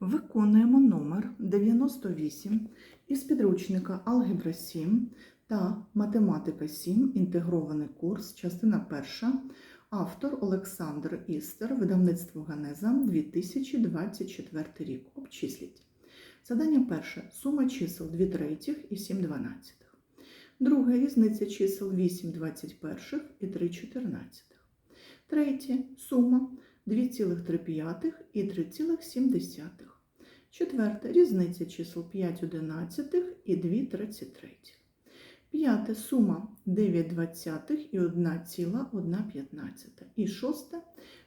Виконуємо номер 98 із підручника Алгебра 7 та Математика 7. Інтегрований курс, частина 1. Автор Олександр Істер, видавництво Ганеза 2024 рік. Обчисліть. Задання перше. Сума чисел 2 третіх і 7 дванадцятих. Друге. Різниця чисел 8 21 і 3 чотирнадцятих. Третє. Сума 2,3 і 3,7. Четверте. Різниця чисел 5 одинадцятих і 2 33. П'яте. Сума 9 двадцятих і 1,1 І шосте.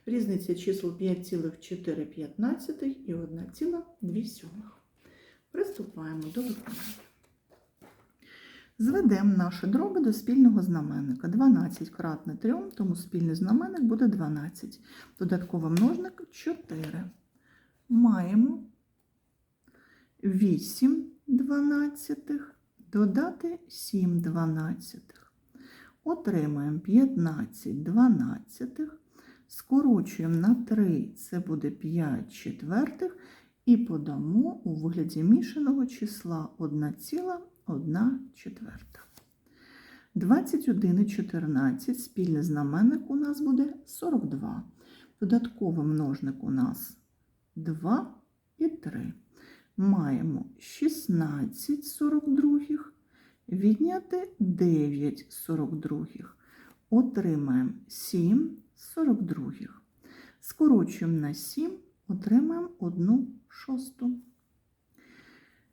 Різниця чисел 5,4 і 1,2. Приступаємо до виконання. Зведемо наші дроби до спільного знаменника. 12 кратне 3, тому спільний знаменник буде 12. Додатковий множник 4. Маємо 8 дванадцятих додати 7 дванадцятих. Отримаємо 15 дванадцятих. Скорочуємо на 3, це буде 5 четвертих. І подамо у вигляді мішаного числа 1,1 четверта. 21 і 14 спільний знаменник у нас буде 42. Додатковий множник у нас 2 і 3. Маємо 16 42, відняти 9 42. Отримаємо 7 42. Скорочуємо на 7, отримаємо 1 шосту.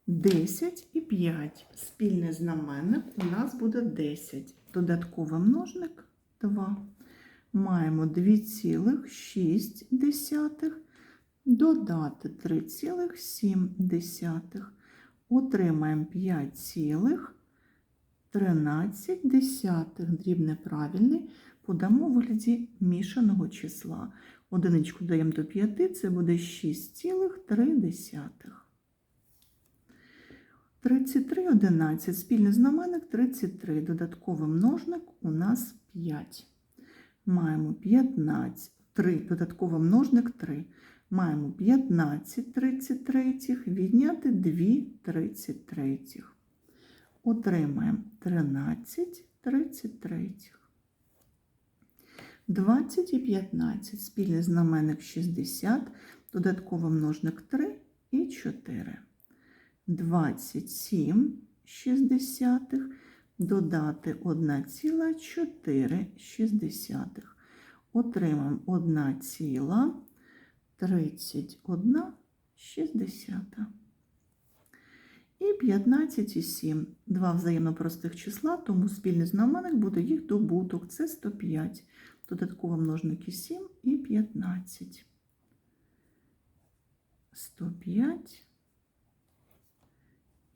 10 і 5. Спільний знаменник у нас буде 10. Додатковий множник 2. Маємо 2,6 додати 3,7. Отримаємо 5,13. Дріб неправильний. Подамо в вигляді мішаного числа. Одиничку даємо до 5, це буде 6,3. 33, 11. Спільний знаменник 33. Додатковий множник у нас 5. Маємо 15, 3, додатковий множник 3. Маємо 15 33, відняти 2 33. Отримаємо 13 33. 20 і 15. Спільний знаменник 60, додатковий множник 3 і 4. 27 шістдесятих додати 1,4. Отримаємо 1,31. І 15 і 7. Два взаємно простих числа, тому спільний знаменник буде їх добуток. Це 105. Додатково множники 7 і 15. 105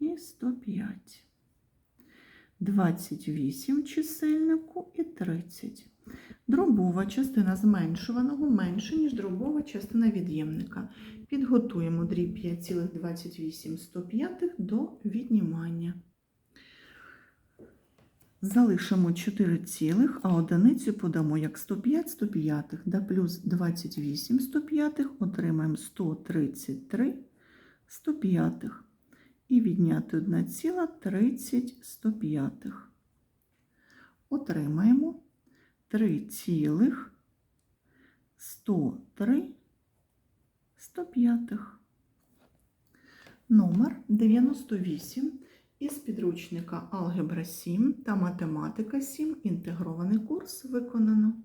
і 105. 28 чисельнику і 30. Дробова частина зменшуваного менше, ніж дробова частина від'ємника. Підготуємо дріб 5,28 до віднімання. Залишимо 4 цілих, а одиницю подамо як 105 105, да плюс 28 105, отримаємо 133 105 і відняти 1,30 Отримаємо 3,103 105. Номер 98 із підручника Алгебра 7 та Математика 7. Інтегрований курс виконано.